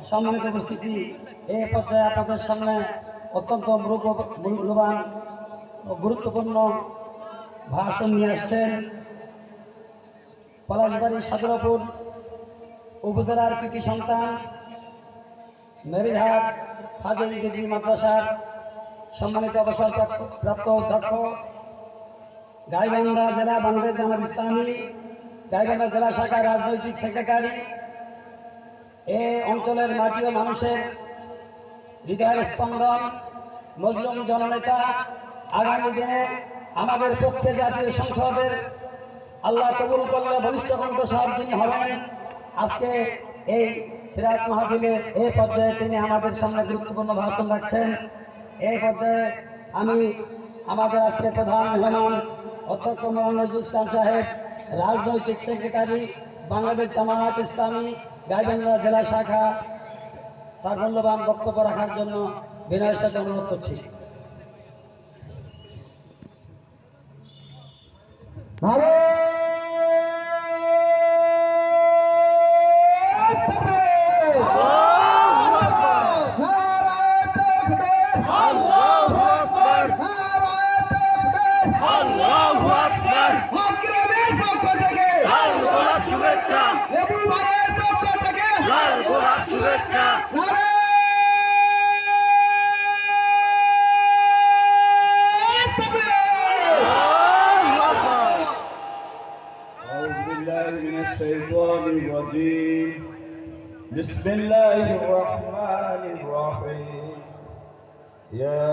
সম্মানিত উপস্থিতি এই পর্যায়ে আপনাদের সামনে অত্যন্ত মূল্য- মূল্যবান ও গুরুত্বপূর্ণ ভাষণ নিয়ে আসছেন পলাশবাড়ি সাদরপুর উপজেলার কৃতি সন্তান, মেরিহাট হাজির কেজি মাদ্রাসার সম্মানিত অবসরপ্রাপ্ত অধ্যক্ষ, গাইবান্ধা জেলা বাংলাদেশ জামাত ইসলামী, গাইবান্ধা জেলা শাখার রাজনৈতিক সেক্রেটারি এ অঞ্চলের মাটি মানুষের হৃদয়ের স্পন্দন, মজলুম জননেতা, আগামী দিনে আমাদের পক্ষে জাতীয় সংসদের আল্লাহ কবুল করলে বলিষ্ঠ কণ্ঠস্বর যিনি হবেন, আজকে এই সিরাজ মাহফিলে এই পর্যায়ে তিনি আমাদের সামনে গুরুত্বপূর্ণ ভাষণ রাখছেন। এই পর্যায়ে আমি আমাদের আজকে প্রধান মেহমান, অধ্যক্ষ নজরুল ইসলাম সাহেব, রাজনৈতিক সেক্রেটারি, বাংলাদেশ জামায়াত ইসলামী গাইবান্ধা জেলা শাখা তার মূল্যবান বক্তব্য রাখার জন্য বিনয়ের সাথে অনুরোধ করছি। আল্লাহু আকবার। আল্লাহু بسم الله الرحمن الرحيم يا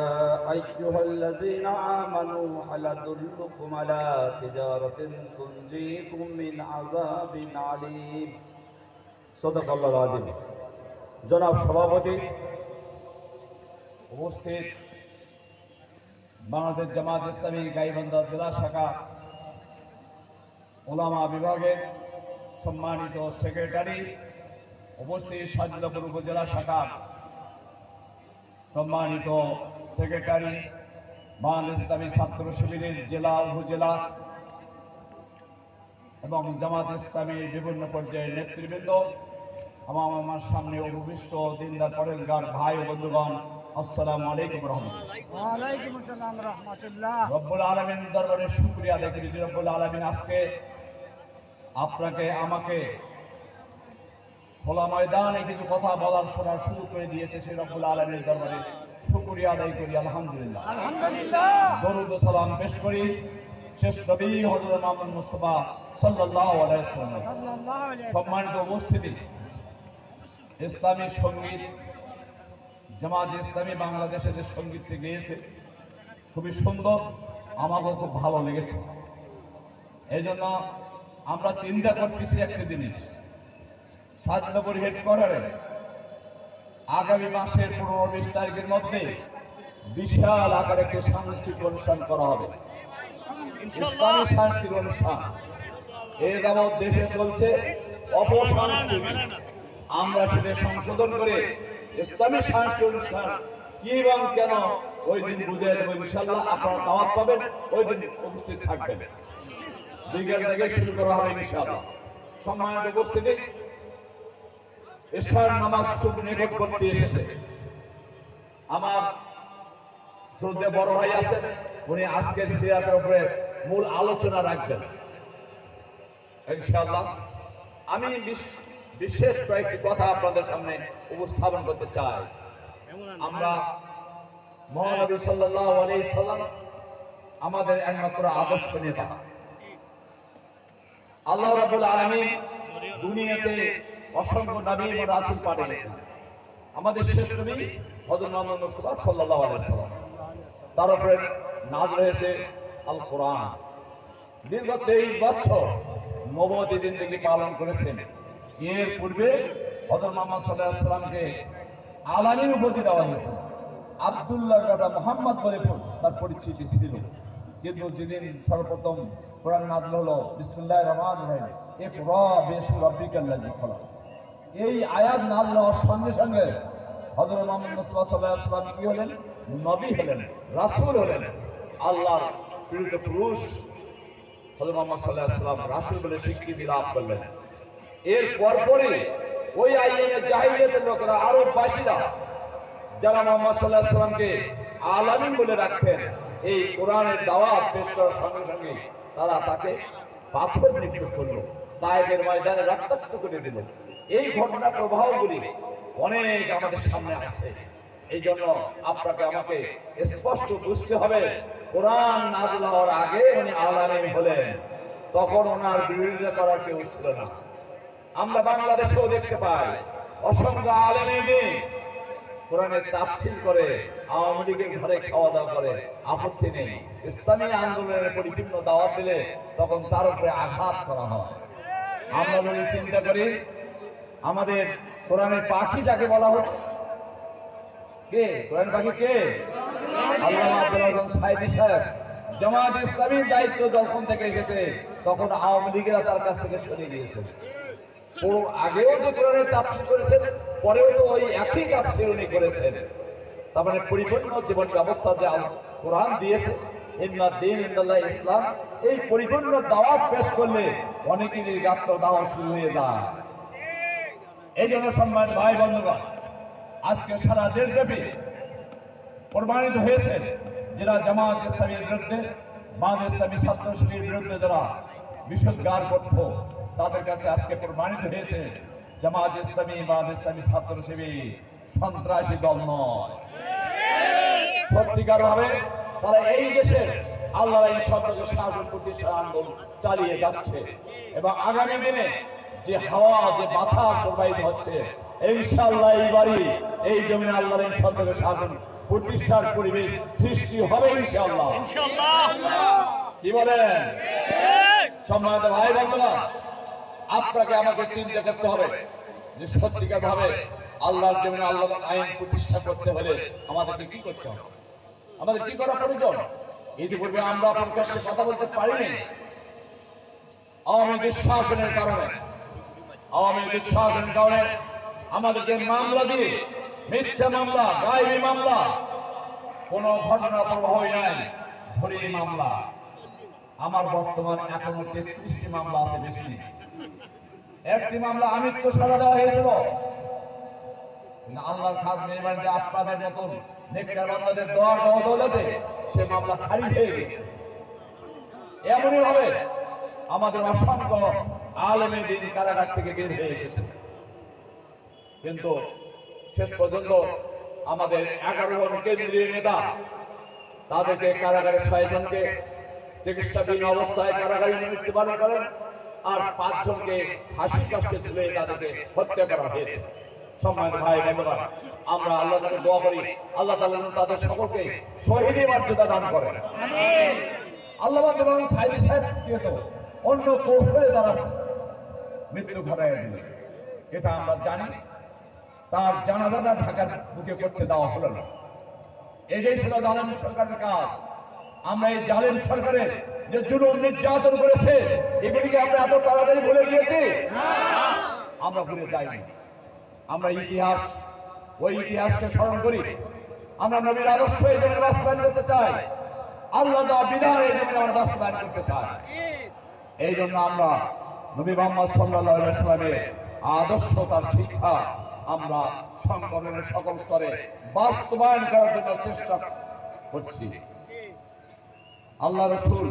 أيها الذين آمنوا هل أدلكم على تجارة تنجيكم من عذاب عليم صدق الله العظيم জনাব সভাপতি উপস্থিত বাংলাদেশ জামাত ইসলামী গাইবান্ধা জেলা শাখা ওলামা বিভাগের সম্মানিত সেক্রেটারি উপস্থিত সাজলাপুর উপজেলা শাখার সম্মানিত সেক্রেটারি বাংলাদেশ ইসলামী ছাত্র শিবিরের জেলা উপজেলা এবং জামাত ইসলামীর বিভিন্ন পর্যায়ের নেতৃবৃন্দ আমার আমার সামনে উপবিষ্ট দিনদার পরেশগার ভাই ও বন্ধুগণ আসসালামু আলাইকুম রহমতুল্লাহ। রব্বুল আলমিন দরবারে শুক্রিয়া যে রব্বুল আলমিন আজকে আপনাকে আমাকে খোলা ময়দানে কিছু কথা বলার শোনার শুরু করে দিয়েছে সেই রব্বুল আলমীর দরবারে। শুক্রিয়া আদায় করি আলহামদুলিল্লাহ। আলহামদুলিল্লাহ। দরুদ সালাম পেশ করি শেষ নবী হজরত মোহাম্মদ মুস্তফা সাল্লাল্লাহু আলাইহি ওয়াসাল্লাম সাল্লাল্লাহু সম্মানিত উপস্থিতি ইসলামী সংগীত জামাত ইসলামী বাংলাদেশে যে সঙ্গীতটি গেয়েছে খুবই সুন্দর আমাকেও খুব ভালো লেগেছে। এই জন্য আমরা চিন্তা করতেছি একটি জিনিস। সাজনগর হেডকোয়ার্টারে আগামী মাসের পনেরো বিশ তারিখের মধ্যে বিশাল আকারে একটি সাংস্কৃতিক অনুষ্ঠান করা হবে। সাংস্কৃতিক অনুষ্ঠান। এ যাবৎ দেশে চলছে অপসংস্কৃতি আমরা সেটা সংশোধন করে ইসলামী সাংস্কৃতিক অনুষ্ঠান কি এবং কেন ওই দিন বুঝে দেবো ইনশাল্লাহ আপনারা দাওয়াত পাবেন, ওই দিন উপস্থিত থাকবেন। বিকেল থেকে শুরু করা হবে ইনশাল্লাহ সম্মানিত উপস্থিতি ঈশ্বর নামাজ খুব নিকটবর্তী এসেছে। আমার শ্রদ্ধে বড় ভাই আছেন, উনি আজকের সিরাতের উপরে মূল আলোচনা রাখবেন। ইনশাআল্লাহ। আমি বিশেষ কয়েকটি কথা আপনাদের সামনে উপস্থাপন করতে চাই। আমরা মহানবী সাল্লাল্লাহু আলাইহি সাল্লাম আমাদের একমাত্র আদর্শ নেতা। আল্লাহ রাব্বুল আলামিন দুনিয়াতে অসংখ্য নবী এবং পাঠিয়েছেন আমাদের শেষ নবী সাল্লাল্লাহু আলাইহি তার উপরে নাজ রয়েছে আল কোরআন দীর্ঘ তেইশ বছর নবতী জিন্দগি পালন করেছেন। এর পূর্বে হজর মোহাম্মদ সাল্লাহ সাল্লামকে আলামীর উপাধি দেওয়া হয়েছে। আবদুল্লাহ রাজা মোহাম্মদ বলে তার পরিচিতি ছিল। কিন্তু যেদিন সর্বপ্রথম কোরআন নাজল হলো বিসমুল্লাহ রহমান রহিম। এক র বেশ রব্বিকাল্লাজি খোলা এই আয়াত নাজল হওয়ার সঙ্গে সঙ্গে হজরত মোহাম্মদ মুস্তফা সাল্লাহ সাল্লাম কি হলেন? নবী হলেন, রাসূল হলেন। আল্লাহর প্রেরিত পুরুষ হজরত মোহাম্মদ সাল্লাহ সাল্লাম রাসূল বলে স্বীকৃতি লাভ করলেন। এর পরপরই ওই আইএমের জাহিলিয়াতের লোকেরা আরব বাসীরা যারা মোহাম্মদ সাল্লাহ সাল্লামকে আলামিন বলে রাখতেন, এই কোরআনের দাওয়াত পেশ করার সঙ্গে সঙ্গে তারা তাকে পাথর নিক্ষেপ করল তায়েবের ময়দানে রক্তাক্ত করে দিল। এই ঘটনা প্রবাহগুলি অনেক আমাদের সামনে আছে। এই জন্য আপনাকে আমাকে স্পষ্ট বুঝতে হবে, কোরআন নাজল হওয়ার আগে উনি আলামিন হলেন। তখন ওনার বিরোধিতা করার কেউ ছিল না। আমরা বাংলাদেশেও দেখতে পাই, অসংখ্য আলেমেদিন কোরআনের তাফসিল করে, আওয়ামী লীগের ঘরে খাওয়া দাওয়া করে, আপত্তি নেই। ইসলামী আন্দোলনের পরিপূর্ণ দাওয়াত দিলে তখন তার উপরে আঘাত করা হয়। আমরা যদি চিন্তা করি আমাদের কোরআনের পাখি যাকে বলা হতো কে? কোরআন পাখি কে? আব্দুল সাহেব। জামাত ইসলামীর দায়িত্ব যখন থেকে এসেছে, তখন আওয়ামী লীগেরা তার কাছ থেকে সরিয়ে দিয়েছে। পুরো আগেও যে কোরআনের তাফসীর করেছেন, পরেও তো ওই একই তাফসীর উনি করেছেন। তার মানে পরিপূর্ণ জীবন ব্যবস্থা যে কোরআন দিয়েছে, ইন্না দিন ইন্দাল্লাহ ইসলাম, এই পরিপূর্ণ দাওয়াত পেশ করলে অনেকেরই গাত্র দাওয়া শুরু হয়ে যায়। এই জন্য সম্মান ভাই বন্ধুগণ, আজকে সারা দেশব্যাপী প্রমাণিত হয়েছে যারা জামাত ইসলামীর বিরুদ্ধে বাদ ইসলামী ছাত্র শিবির বিরুদ্ধে যারা বিষোদ্গার করত, তাদের কাছে আজকে প্রমাণিত হয়েছে জামাত ইসলামী বাদ ইসলামী ছাত্র শিবির সন্ত্রাসী দল নয়। সত্যিকার ভাবে তারা এই দেশের আল্লাহ এই সত্যকে শাসন প্রতিষ্ঠা আন্দোলন চালিয়ে যাচ্ছে এবং আগামী দিনে যে হাওয়া যে মাথা প্রবাহিত হচ্ছে। ইনশাআল্লাহ এইবারই এই জমিনে আল্লাহর এই সত্যকে শাসন প্রতিষ্ঠার পরিবেশ সৃষ্টি হবে ইনশাআল্লাহ। কি বলেন? সম্মানিত ভাই বন্ধুরা আপনাকে আমাকে চিন্তা করতে হবে যে সত্যিকার ভাবে আল্লাহর জমিনে আল্লাহ আইন প্রতিষ্ঠা করতে হলে আমাদেরকে কি করতে হবে? আমাদের কি করা প্রয়োজন? ইতিপূর্বে আমরা প্রকাশ্যে কথা বলতে পারিনি। আওয়ামী দুঃশাসনের কারণে আওয়ামী কারণে আমাদেরকে মামলা দিয়ে, মিথ্যা মামলা মামলা, কোন ঘটনা নাই ধরে মামলা। আমার বর্তমান এখনও তেত্রিশটি মামলা আছে, বেশি একটি মামলা আমিত্ব সাজা দেওয়া হয়েছিল। কিন্তু আল্লাহর খাস আপনাদের মতন দোয়ার সে মামলা খারিজ হয়ে গেছে। এমনই ভাবে আমাদের অসংখ্য আলেমে দিন কারাগার থেকে বের হয়ে এসেছে। কিন্তু শেষ পর্যন্ত আমাদের এগারো জন কেন্দ্রীয় নেতা তাদেরকে কারাগারে ছয়জনকে চিকিৎসাধীন অবস্থায় কারাগারে মৃত্যুবরণ করেন আর পাঁচজনকে ফাঁসি কাস্টে তুলে তাদেরকে হত্যা করা হয়েছে। সম্মানিত ভাই বন্ধুরা আমরা আল্লাহ তাকে দোয়া করি আল্লাহ যেন তাদের সকলকে শহীদী মর্যাদা দান করেন। আল্লাহ সাহেব অন্য কৌশলে তারা মৃত্যু ঘটায় দিলেন এটা আমরা জানি। তার জানাজাটা ঢাকার বুকে করতে দেওয়া হলো না। এটাই ছিল জালেম সরকারের কাজ। আমরা এই জালেম সরকারের যে জুলুম নির্যাতন করেছে, এগুলিকে আমরা এত তাড়াতাড়ি ভুলে গিয়েছি? আমরা ভুলে যাইনি। আমরা ইতিহাস, ওই ইতিহাসকে স্মরণ করি। আমরা নবীর আদর্শ এই জমিনে বাস্তবায়ন করতে চাই। আল্লাহ বিধান এই জমিনে আমরা বাস্তবায়ন করতে চাই। এই জন্য আমরা নবী মোহাম্মদ সাল্লাল্লাহু আলাইহি ওয়াসাল্লামের আদর্শ তার শিক্ষা। আমরা সংগঠনের সকল স্তরে বাস্তবায়ন করার জন্য চেষ্টা করছি। আল্লাহ রসুল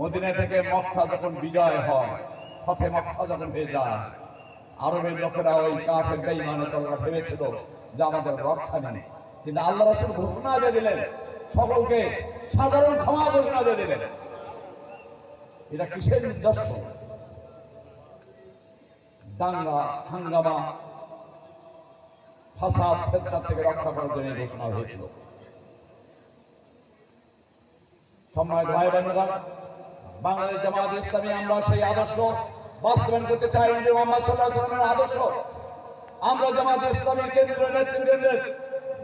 মদিনা থেকে মক্কা যখন বিজয় হয় হতে মক্কা যখন হয়ে যায়, আরবের লোকেরা ওই কাঠের বেইমানে তারা ভেবেছিল যে আমাদের রক্ষা নেই। কিন্তু আল্লাহ রসুল ঘোষণা দিয়ে দিলেন, সকলকে সাধারণ ক্ষমা ঘোষণা দিয়ে দিলেন। এটা কিসের নিদর্শন? দাঙ্গা, হাঙ্গামা, ফাসাদ ফেতনা থেকে রক্ষা করার জন্য ঘোষণা হয়েছিল। সম্মানিত ভাই বন্ধুগণ, বাংলাদেশ জামাত ইসলামী, আমরা সেই আদর্শ বাস্তবায়ন করতে চাই মোহাম্মদ সাল্লাল্লাহু আলাইহি আদর্শ। আমরা জামাত ইসলামীর কেন্দ্রীয় নেতৃবৃন্দের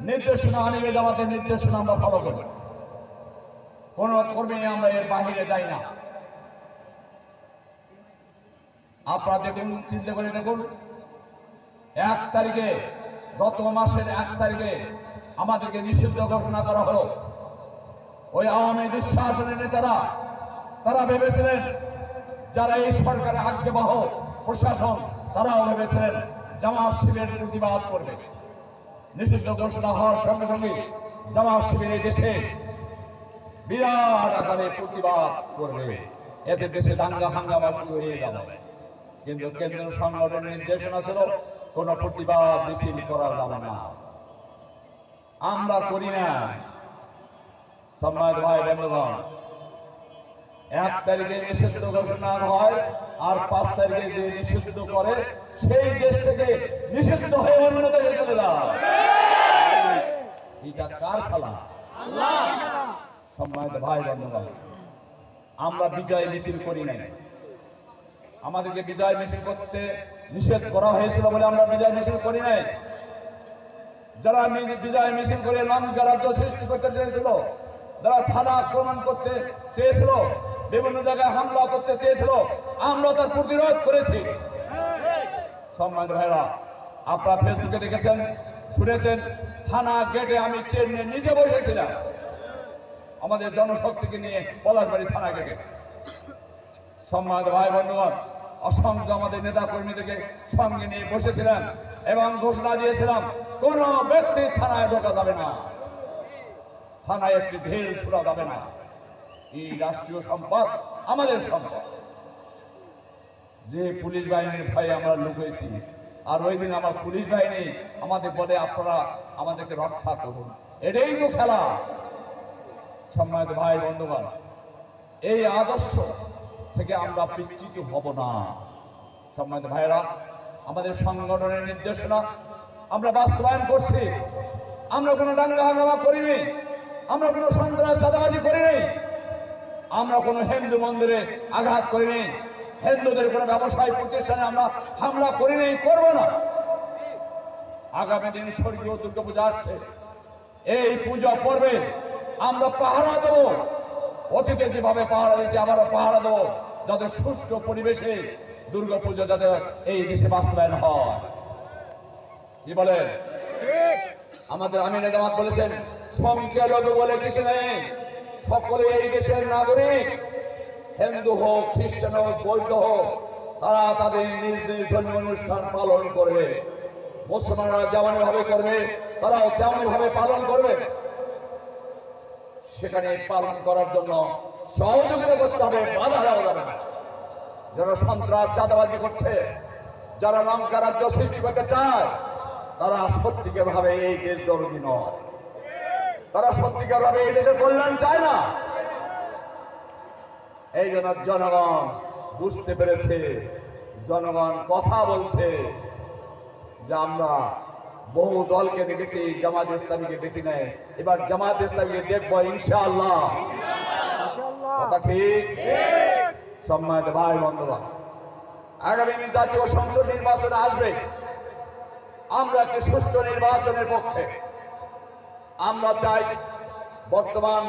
নির্দেশনা আনিবে জামাতের নির্দেশনা আমরা ফলো করব। কোন কর্মী আমরা এর বাহিরে যাই না। আপনারা দেখুন চিন্তা করে দেখুন। এক তারিখে, গত মাসের এক তারিখে আমাদেরকে নিষিদ্ধ ঘোষণা করা হলো। ওই আওয়ামী দুঃশাসনের নেতারা, তারা ভেবেছিলেন, যারা এই সরকারের আজ্ঞাবহ প্রশাসন, তারাও ভেবেছিলেন জামাত শিবিরের প্রতিবাদ করবে। নিষিদ্ধ ঘোষণা হওয়ার সঙ্গে সঙ্গে জামাত শিবির এই দেশে বিরাট আকারে প্রতিবাদ করবে। এতে দেশে দাঙ্গা হাঙ্গামা শুরু হয়ে যাবে। কিন্তু কেন্দ্রীয় সংগঠনের নির্দেশনা ছিল কোন প্রতিবাদ মিছিল করা যাবে না আমরা করি না। সম্মানিত ভাই বন্ধুগণ এক তারিখে নিষিদ্ধ ঘোষণা হয় আর পাঁচ তারিখে যে নিষিদ্ধ করে সেই দেশ থেকে নিষিদ্ধ হয়ে অন্য দেশে চলে যায়। এটা কার খেলা? সম্মানিত ভাই বন্ধুগণ আমরা বিজয় মিছিল করি নাই। আমাদেরকে বিজয় মিছিল করতে নিষেধ করা হয়েছিল বলে আমরা বিজয় মিছিল করি নাই। যারা বিজয় মিছিল করে লঙ্কা রাজ্য সৃষ্টি করতে চেয়েছিল, যারা থানা আক্রমণ করতে চেয়েছিল, বিভিন্ন জায়গায় হামলা করতে চেয়েছিল, আমরা তার প্রতিরোধ করেছি। সম্মানিত ভাইরা আপনারা ফেসবুকে দেখেছেন, শুনেছেন, থানা গেটে আমি চেন নিয়ে নিজে বসেছিলাম। আমাদের জনশক্তিকে নিয়ে পলাশবাড়ি থানা গেটে। সম্মানিত ভাই বন্ধুগণ অসংখ্য আমাদের নেতা কর্মীদেরকে সঙ্গে নিয়ে বসেছিলেন এবং ঘোষণা দিয়েছিলাম, কোন ব্যক্তি থানায় ঢোকা যাবে না। থানায় একটি ঢেল ছোড়া যাবে না। এই রাষ্ট্রীয় সম্পদ আমাদের সম্পদ। যে পুলিশ বাহিনীর ভয়ে আমরা লুকিয়েছি আর ওই দিন আমার পুলিশ বাহিনী আমাদের বলে, আপনারা আমাদেরকে রক্ষা করুন। এটাই তো খেলা। সম্মানিত ভাই বন্ধুগণ, এই আদর্শ থেকে আমরা বিচ্যুত হব না। সম্মানিত ভাইরা আমাদের সংগঠনের নির্দেশনা আমরা বাস্তবায়ন করছি। আমরা কোনো দাঙ্গা হাঙ্গামা করিনি। আমরা কোনো সন্ত্রাস চাঁদাবাজি করিনি। আমরা কোনো হিন্দু মন্দিরে আঘাত করিনি। হিন্দুদের কোনো ব্যবসায় প্রতিষ্ঠানে আমরা হামলা করিনি, করব না। আগামী দিন স্বর্গীয় দুর্গাপূজা আসছে। এই পূজা পর্বে আমরা পাহারা দেব। অতীতে যেভাবে পাহারা দিয়েছি, আবারও পাহারা দেব। যাতে সুষ্ঠু পরিবেশে দুর্গাপূজা যাতে এই দেশে বাস্তবায়ন হয়। কি বলেন? আমাদের আমিনা জামাত বলেছেন সংখ্যালঘু বলে কিছু নেই। সকলে এই দেশের নাগরিক। হিন্দু হোক, খ্রিস্টান হোক, বৌদ্ধ হোক, তারা তাদের নিজ নিজ ধর্মীয় অনুষ্ঠান পালন করবে। মুসলমানরা যেমন ভাবে করবে, তারাও তেমন ভাবে পালন করবে। সেখানে পালন করার জন্য সহযোগিতা করতে হবে, বাধা দেওয়া যাবে না। যারা সন্ত্রাস, চাঁদাবাজি করছে, যারা লঙ্কা রাজ্য সৃষ্টি করতে চায়, তারা সত্যিকার ভাবে এই দেশ দরদি নয়। তারা সত্যিকার ভাবে এই দেশের কল্যাণ চায় না। এই জন্য জনগণ বুঝতে পেরেছে, জনগণ কথা বলছে যে আমরা বহু দলকে দেখেছি জামাত ইসলামীকে দেখি নেয় এবার জামাত ইসলামীকে দেখব ইনশাআল্লাহ। কথা ঠিক? সম্মানিত ভাই বন্ধুগণ আগামী দিন জাতীয় সংসদ নির্বাচন আসবে। আমরা একটি সুষ্ঠু নির্বাচনের পক্ষে। আমরা চাই বর্তমান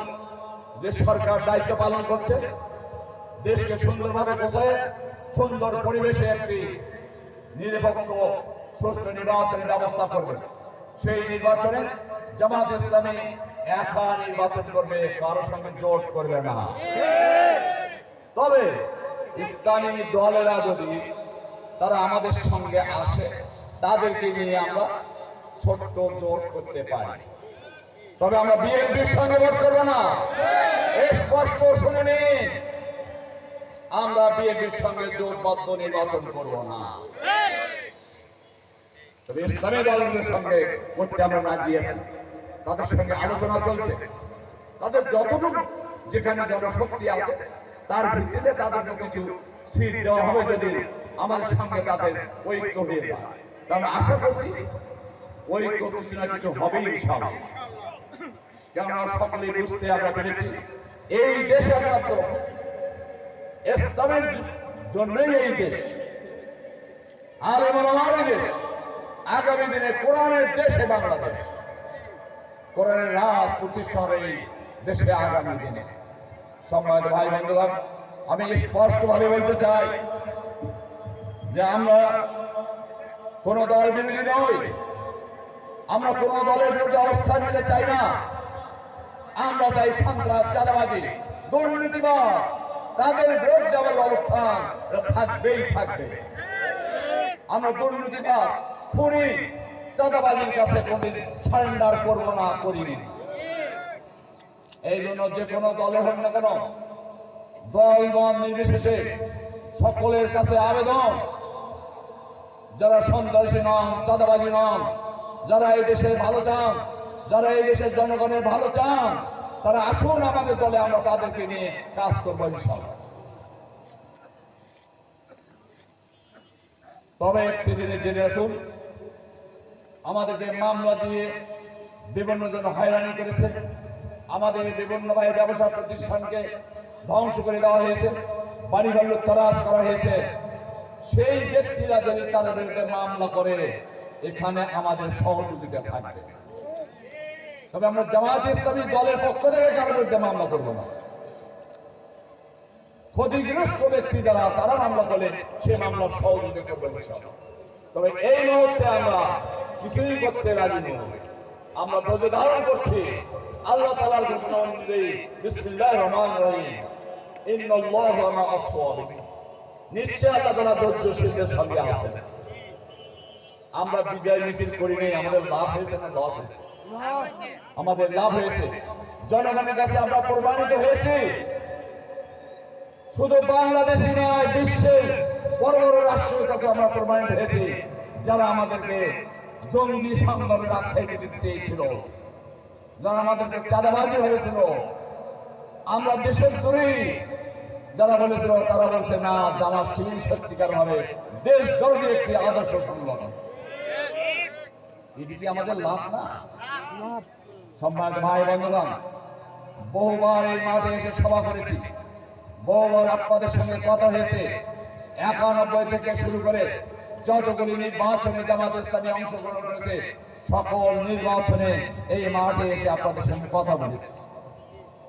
যে সরকার দায়িত্ব পালন করছে দেশকে সুন্দরভাবে গোছায় সুন্দর পরিবেশে একটি নিরপেক্ষ সুষ্ঠু নির্বাচনের ব্যবস্থা করবে। সেই নির্বাচনে জামাত ইসলামী একা নির্বাচন করবে, কারও সঙ্গে জোট করবে না। তবে ইসলামী দলেরা যদি তারা আমাদের সঙ্গে আসে তাদেরকে নিয়ে আমরা ছোট্ট জোট করতে পারি। তবে আমরা বিএনপির সঙ্গে ভোট করব না। স্পষ্ট শুনে নিন, আমরা বিএনপির সঙ্গে জোটবদ্ধ নির্বাচন করব না। তবে ইসলামী দলগুলোর সঙ্গে করতে আমরা রাজি আছি। তাদের সঙ্গে আলোচনা চলছে। তাদের যতটুকু যেখানে জনশক্তি আছে, তার ভিত্তিতে তাদেরকে কিছু সিট দেওয়া হবে যদি আমাদের সঙ্গে তাদের ঐক্য হয়ে যায়। তা আমরা আশা করছি ঐক্য কিছু না কিছু হবে ইনশাআল্লাহ। কেননা সকলেই বুঝতে আমরা পেরেছি, এই দেশ একমাত্র ইসলামের জন্যই এই দেশ। আর এমন আমারই দেশ। আগামী দিনে কোরআনের দেশে বাংলাদেশ। কোরআনের রাজ প্রতিষ্ঠা হবে এই দেশে আগামী দিনে। সম্মানিত ভাই বন্ধুগণ, আমি স্পষ্ট ভাবে বলতে চাই যে আমরা কোন দল বিরোধী নই। আমরা কোন দলের বিরুদ্ধে অবস্থান নিতে চাই না। আমরা চাই সন্ত্রাস, চাঁদাবাজি দুর্নীতিবাস তাদের বিরুদ্ধে আমাদের অবস্থান থাকবেই থাকবে। আমরা দুর্নীতিবাস খুনি চাঁদাবাজির কাছে কোনদিন সারেন্ডার করব না, করিনি। এই জন্য যে কোনো দলে হোক না কেন, দল মত নির্বিশেষে সকলের কাছে আবেদন। যারা সন্ত্রাসী নন, চাঁদাবাজি নন, যারা এই দেশে ভালো চান, যারা এই দেশের জনগণের ভালো চান, তারা আসুন আমাদের দলে, আমরা তাদেরকে নিয়ে কাজ করব ইনশাল্লাহ। তবে একটি জিনিস জেনে রাখুন আমাদেরকে মামলা দিয়ে বিভিন্ন জন হয়রানি করেছে আমাদের বিভিন্ন ভাই ব্যবসা প্রতিষ্ঠানকে ধ্বংস করে দেওয়া হয়েছে। বাড়িঘর তরাজ করা হয়েছে। সেই ব্যক্তিরা যদি তার বিরুদ্ধে মামলা করে, এখানে আমাদের সহযোগিতা থাকবে। তবে আমরা জামাত ইসলামী দলের পক্ষ থেকে কারোর বিরুদ্ধে মামলা করব না। ক্ষতিগ্রস্ত ব্যক্তি যারা, তারা মামলা করলে সে মামলার সহযোগিতা করবে তবে এই মুহূর্তে আমরা কিছুই করতে রাজি নই। আমরা ধৈর্য ধারণ করছি। আল্লাহ তালার ঘোষণা অনুযায়ী বিসমিল্লাহ রহমান রহিম। আমাদের লাভ হয়েছে জনগণের কাছে আমরা হয়েছি। শুধু বাংলাদেশে নয়, বিশ্বের বড় বড় রাষ্ট্রের কাছে আমরা প্রমাণিত হয়েছি। যারা আমাদেরকে জঙ্গি সংগ্রামের আখ্যায়িত দিতে চেয়েছিল। যারা আমাদেরকে চাঁদাবাজি হয়েছিল আমরা দেশের দূরেই যারা বলেছিল, তারা বলছে, না জামা শিবির সত্যিকার ভাবে দেশ জরুরি একটি আদর্শ সংগঠন। এটি আমাদের লাভ না? সম্মানিত ভাই বন্ধুগণ, বহুবার এই মাঠে এসে সভা করেছি। বহুবার আপনাদের সঙ্গে কথা হয়েছে। একানব্বই থেকে শুরু করে যতগুলি নির্বাচনে জামাত ইসলামী অংশগ্রহণ করেছে, সকল নির্বাচনে এই মাঠে এসে আপনাদের সঙ্গে কথা বলেছি।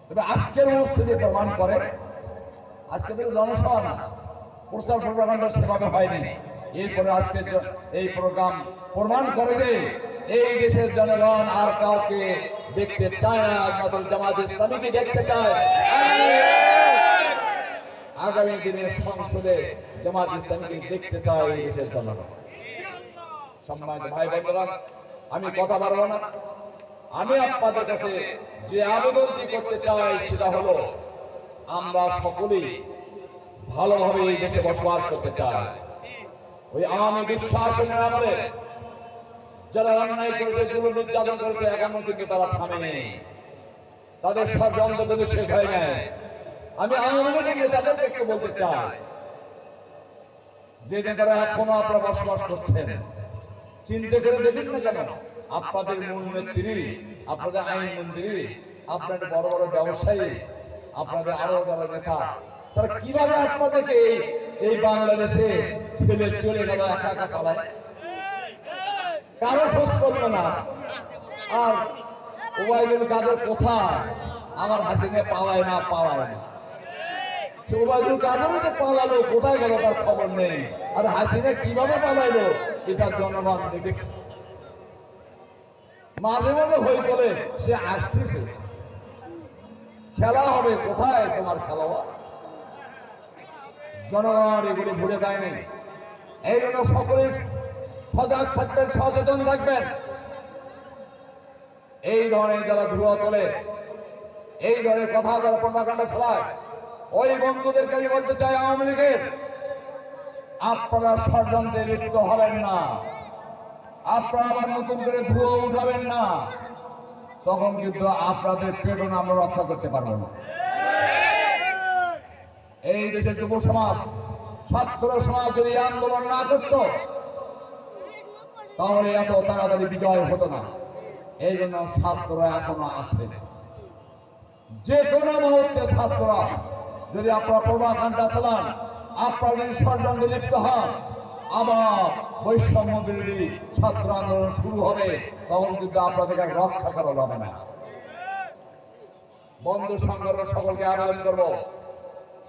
তবে আজকের উপস্থিতি প্রমাণ করে, আজকে থেকে জনসভা না, প্রচার প্রোপাগান্ডা সেভাবে হয়নি। এরপরে আজকে এই প্রোগ্রাম প্রমাণ করে যে এই দেশের জনগণ আর কাউকে দেখতে চায় না, একমাত্র জামাত ইসলামীকে দেখতে চায়। আগামী দিনের সংসদে জামাত ইসলামীকে দেখতে চায় এই দেশের জনগণ। সম্মানিত ভাই বন্ধুরা আমি কথা বাড়বো না। আমি আপনাদের কাছে যে আবেদনটি করতে চাই সেটা হলো, আমরা সকলেই ভালোভাবে এই দেশে বসবাস করতে চাই। ওই আওয়ামী দুঃশাসনের আমলে যারা অন্যায় করেছে জুলুম নির্যাতন করেছে, এখনও কিন্তু তারা থামেনি তাদের ষড়যন্ত্র কিন্তু শেষ হয় নাই। আমি আওয়ামী লীগের নেতাদেরকে একটু বলতে চাই যে নেতারা এখনও আপনারা বসবাস করছেন, চিন্তা করে দেখুন না কেন? আপনাদের মূল নেত্রী, আপনাদের আইন মন্ত্রী, আপনাদের বড় বড় ব্যবসায়ী, আপনাদের আরও বড় নেতা, তারা কীভাবে আপনাদেরকে এই বাংলাদেশে ফেলে চলে গেল একা একা পালায়? কারও খোঁজ করল না। আর ওবায়দুল কাদের কোথায়? আমার হাসিনে পাওয়ায় না পাওয়ায় না। ওবায়দুল কাদেরও কোথায় গেল নেই? মাঝে মাঝে সে আসতেছে। খেলা হবে কোথায় তোমার খেলোয়াড়? জনগণ এগুলি ভুলে দেয়নি এই জন্য সকলে সজাগ থাকবেন, সচেতন থাকবেন। এই ধরনের যারা ধুয়া তোলে, এই ধরনের কথা যারা প্রমাকাণ্ড চালায় ওই বন্ধুদেরকে আমি বলতে চাই, আওয়ামী লীগের। আপনারা ষড়যন্ত্রে লিপ্ত হবেন না। আপনারা আবার নতুন করে ধুয়ো উঠাবেন না। তখন কিন্তু আপনাদের পেটন আমরা রক্ষা করতে পারব না। এই দেশের যুব সমাজ, ছাত্র সমাজ যদি আন্দোলন না করত, তাহলে এত তাড়াতাড়ি বিজয় হতো না। এই জন্য ছাত্ররা এখনও আছে। যে কোনো মুহূর্তে ছাত্ররা যদি আপনারা প্রভাকাণ্ডা চালান, আপনারা যদি ষড়যন্ত্রে লিপ্ত হন। আবার বৈষম্য বিরোধী ছাত্র আন্দোলন শুরু হবে, তখন কিন্তু আপনাদেরকে রক্ষা করা যাবে না। বন্ধু সংগ্রহ সকলকে আবেদন করব।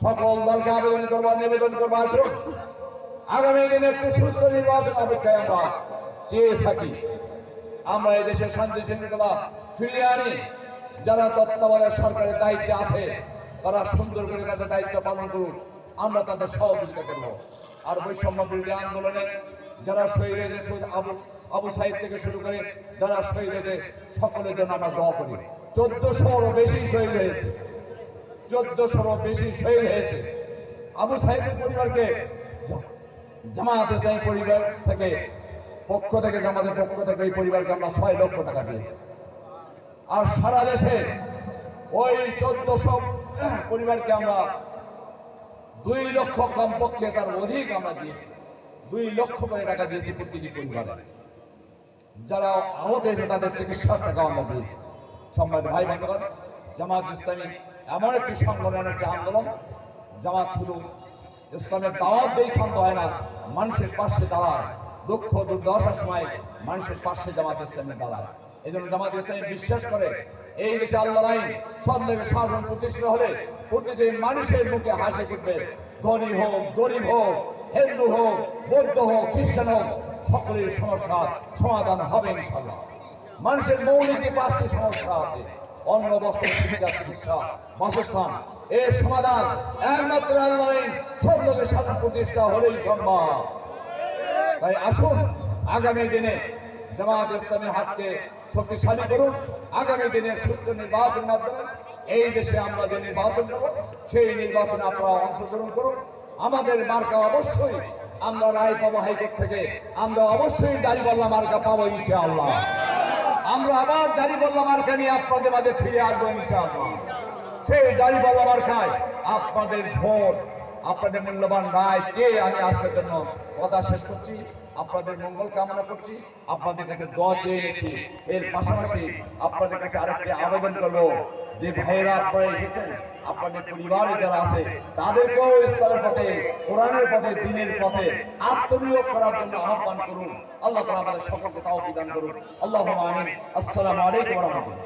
সকল দলকে আবেদন করব, নিবেদন করব। আসুন। আগামী দিনে একটি সুস্থ নির্বাচন অপেক্ষায় আমরা চেয়ে থাকি। আমরা এই দেশের শান্তি শৃঙ্খলা ফিরিয়ে আনি। যারা তত্ত্বাবধায়ক সরকারের দায়িত্বে আছে তারা সুন্দর করে তাদের দায়িত্ব পালন করুন আমরা তাদের সহযোগিতা করব। আর বৈষম্য বিরোধী আন্দোলনে যারা শহীদ হয়েছে, শহীদ আবু আবু সাইদ থেকে শুরু করে যারা শহীদ হয়েছে, সকলের জন্য আমরা দোয়া করি। চোদ্দশোরও বেশি শহীদ হয়েছে। চোদ্দশোরও বেশি শহীদ হয়েছে। আবু সাইদের পরিবারকে জামায়াত ইসলামী পরিবার থেকে পক্ষ থেকে, জামাতের পক্ষ থেকে এই পরিবারকে আমরা ছয় লক্ষ টাকা দিয়েছি। আর সারা দেশে ওই চোদ্দশো পরিবারকে আমরা দুই লক্ষ কমপক্ষে তার অধিক আমরা দিয়েছি। দুই লক্ষ করে টাকা দিয়েছি প্রতিটি পরিবারে। যারা আহত হয়েছে তাদের চিকিৎসার টাকা আমরা দিয়েছি। সম্মানিত ভাই বন্ধুগণ, জামাত ইসলামী এমন একটি সংগঠন, একটি আন্দোলন, জামাত শুধু ইসলামের দাওয়াত দিয়ে ক্ষান্ত হয় না, মানুষের পাশে দাঁড়ায়। দুঃখ দুর্দশার সময় মানুষের পাশে জামাত ইসলামের দাঁড়ায়। বিশ্বাস করে, এই দেশে আইন শাসন প্রতিষ্ঠিত হলে প্রতিদিন মানুষের মুখে হাসি ফুটবে। ধনী হোক, গরিব হোক, হিন্দু হোক, বৌদ্ধ হোক, খ্রিস্টান হোক, সকলের সমস্যার সমাধান হবে ইনশাল্লাহ মানুষের মৌলিক যে পাঁচটি সমস্যা আছে, অন্ন, বস্ত্র, শিক্ষা, চিকিৎসা, বাসস্থান, এর সমাধান একমাত্র আল্লাহ সব লোকের সাথে প্রতিষ্ঠা হলেই সম্ভব। তাই আসুন, আগামী দিনে জামাত ইসলামী হাতকে শক্তিশালী করুন। আগামী দিনে সুস্থ নির্বাচনের মাধ্যমে এই দেশে আমরা যে নির্বাচন করব সেই নির্বাচনে আপনারা অংশগ্রহণ করুন। আমাদের মার্কা অবশ্যই আমরা রায় পাবো হাইকোর্ট থেকে। আমরা অবশ্যই দাড়িপাল্লা মার্কা পাবো ইনশাআল্লাহ। আমরা আবার দাড়িপাল্লা মার্কা নিয়ে আপনাদের মাঝে ফিরে আসব ইনশাআল্লাহ। সেই দাড়িপাল্লা মার্কায় আপনাদের ভোট, আপনাদের মূল্যবান রায় চেয়ে আমি আসার জন্য কথা শেষ করছি। আপনাদের মঙ্গল কামনা করছি। আপনাদের কাছে দোয়া চেয়ে নিচ্ছি। এর পাশাপাশি আপনাদের কাছে আরেকটি আবেদন করব। যে ভাইয়েরা আপনারা এসেছেন, আপনাদের পরিবারে যারা আছে, তাদেরকেও ইসলামের পথে, কোরআনের পথে, দিনের পথে আত্মনিয়োগ করার জন্য আহ্বান করুন। আল্লাহ তাআলা আমাদের সকলকে তাও বিধান করুন। আল্লাহ আসসালামু আলাইকুম রহমতুল্লাহ।